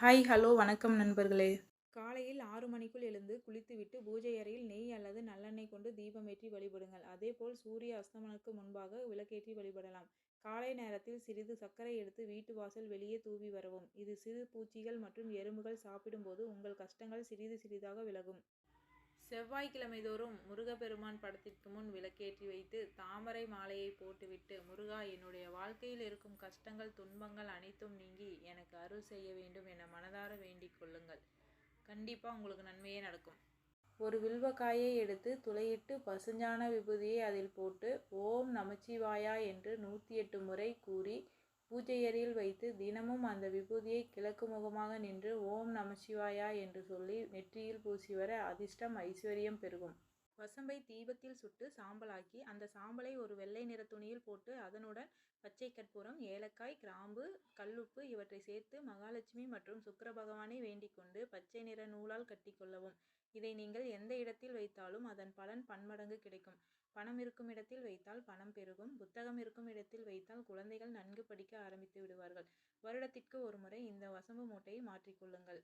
Hi hello வணக்கம் நண்பர்களே. காலையில் ஆறு மணிக்குள் எழுந்து குளித்துவிட்டு பூஜை அறையில் நெய் அல்லது நல்லெண்ணெய் கொண்டு தீபமேற்றி வழிபடுங்கள். அதேபோல் சூரிய அஸ்தமனத்துக்கு முன்பாக விளக்கேற்றி வழிபடலாம். காலை நேரத்தில் சிறிது சர்க்கரை எடுத்து வீட்டு வாசல் வெளியே தூவி வரவும். இது சிறு பூச்சிகள் மற்றும் எறும்புகள் சாப்பிடும்போது உங்கள் கஷ்டங்கள் சிறிது சிறிதாக விலகும். செவ்வாய்க்கிழமை தோறும் முருகப்பெருமான் படத்திற்கு முன் விளக்கேற்றி வைத்து தாமரை மாலையை போட்டுவிட்டு முருகா என்னுடைய வாழ்க்கையில் இருக்கும் கஷ்டங்கள் துன்பங்கள் அனைத்தும் நீங்கி எனக்கு அருள் செய்ய வேண்டும் என மனதார வேண்டிக் கொள்ளுங்கள். கண்டிப்பாக உங்களுக்கு நன்மையே நடக்கும் ஒரு வில்வக்காயை எடுத்து துளையிட்டு பசுஞ்சான விபூதியை அதில் போட்டு ஓம் நமச்சிவாயா என்று நூற்றி எட்டு முறை கூறி பூஜையறையில் வைத்து தினமும் அந்த விபூதியை கிழக்கு முகமாக நின்று ஓம் நமசிவாயா என்று சொல்லி நெற்றியில் பூசி வர அதிர்ஷ்டம் ஐஸ்வர்யம் பெருகும். வசம்பை தீபத்தில் சுட்டு சாம்பலாக்கி அந்த சாம்பலை ஒரு வெள்ளை நிற துணியில் போட்டு அதனுடன் பச்சை கற்பூரம் ஏலக்காய் கிராம்பு கல்லுப்பு இவற்றை சேர்த்து மகாலட்சுமி மற்றும் சுக்கர பகவானை வேண்டிக் கொண்டு பச்சை நிற நூலால் கட்டிக்கொள்ளவும் இதை நீங்கள் எந்த இடத்தில் வைத்தாலும் அதன் பலன் பன்மடங்கு கிடைக்கும். பணம் இருக்கும் இடத்தில் வைத்தால் பணம் பெருகும். புத்தகம் இருக்கும் இடத்தில் வைத்தால் குழந்தைகள் நன்கு படிக்க ஆரம்பித்து விடுவார்கள். வருடத்திற்கு ஒரு முறை இந்த வசம்பு மூட்டையை மாற்றிக்கொள்ளுங்கள்